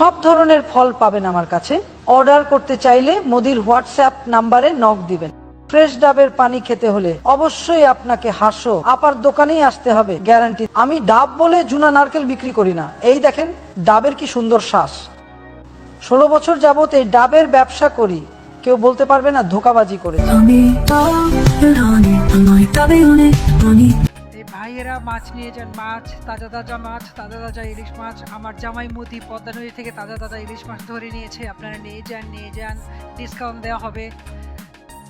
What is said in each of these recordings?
সব ধরনের ফল পাবেন আমার কাছে। অর্ডার করতে চাইলে মোদির হোয়াটসঅ্যাপ নাম্বারে নক দিবেন। ফ্রেশ ডাবের পানি খেতে হলে অবশ্যই আপনাকে হাসো আপার দোকানেই আসতে হবে, গ্যারান্টি। আমি ডাব বলে জুনা নারকেল বিক্রি করি না। এই দেখেন, ডাবের কি সুন্দর শ্বাস। ষোলো বছর যাবত এই ডাবের ব্যবসা করি। কেউ বলতে পারবে না, ধোকাবাজি করেছে। ভাইয়েরা মাছ নিয়ে যান, মাছ, তাজা তাজা মাছ, তাজা তাজা ইলিশ মাছ। আমার জামাই মতি পদ্মা নদী থেকে তাজা তাজা ইলিশ মাছ ধরে নিয়েছে। আপনারা নিয়ে যান নিয়ে যান। ডিসকাউন্ট দেওয়া হবে।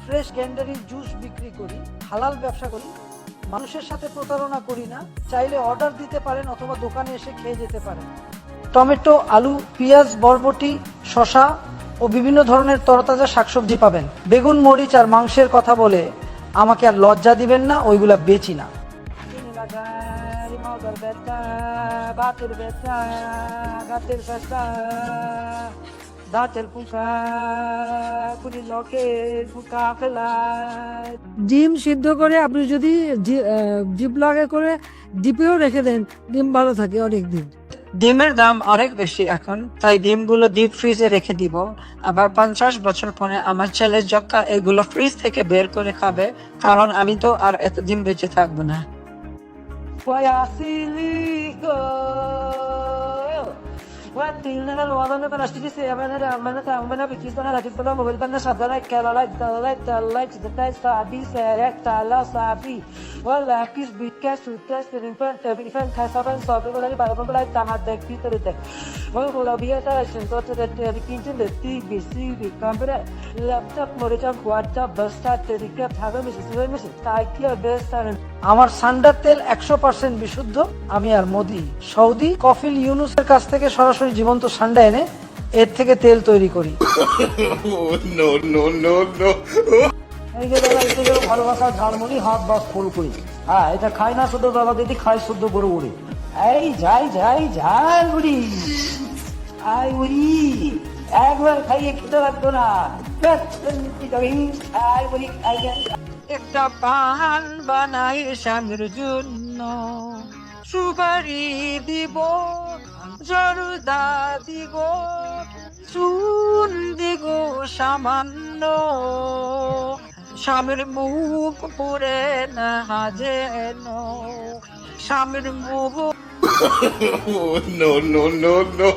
ফ্রেশ গ্যান্ডারির জুস বিক্রি করি, হালাল ব্যবসা করি। মানুষের সাথে প্রতারণা করি না। চাইলে অর্ডার দিতে পারেন অথবা দোকানে এসে খেয়ে যেতে পারেন। টমেটো, আলু, পেঁয়াজ, বরবটি শশা ও বিভিন্ন ধরনের তরতাজা শাকসবজি পাবেন। বেগুন, মরিচ আর মাংসের কথা বলে আমাকে আর লজ্জা দিবেন না, ওইগুলা বেচি না। ডিম সিদ্ধ করে আপনি যদি ডিপ লাগে করে ডিপেও রেখে দেন, ডিম ভালো থাকে অনেক দিন ডিমের দাম অনেক বেশি এখন, তাই ডিমগুলো ডিপ ফ্রিজে রেখে দিব। আবার পঞ্চাশ বছর পরে আমার ছেলে যখন এগুলো ফ্রিজ থেকে বের করে খাবে, কারণ আমি তো আর এত দিন বেঁচে থাকব না। ويعسيليكو وانتيلنا الوضن بنشتري سيامنا دعمنا تعمنا بكيسنا لكيسنا مبلبنا شبنا كلا لك دلك دلك دلك صعبي سيرك تعلا صعبي আমার সান্ডার তেল একশো পার্সেন্ট বিশুদ্ধ আমি আর মোদি সৌদি কফিল ইউনুসের কাছ থেকে সরাসরি জীবন্ত সান্ডা এনে এর থেকে তেল তৈরি করি। ভালোবাসা, ঝালমুড়ি, হাত বাস ফুল করি হ্যাঁ এটা খাই না শুধু দাদা দিদি, খাই শুদ্ধ গরু উড়ি এই, যাই যাই ঝাল বুড়ি। আই, বুড়ি। একবার খাইয়ে খেতে লাগতো না। আই আই একটা পান বানাই স্বামীর জন্য। সুপারি দিব, জরুদা দিব, চুন দিব সামান্য। স্বামীর মুখ পুরে না যেন স্বামীর মুখ no, no, no, no.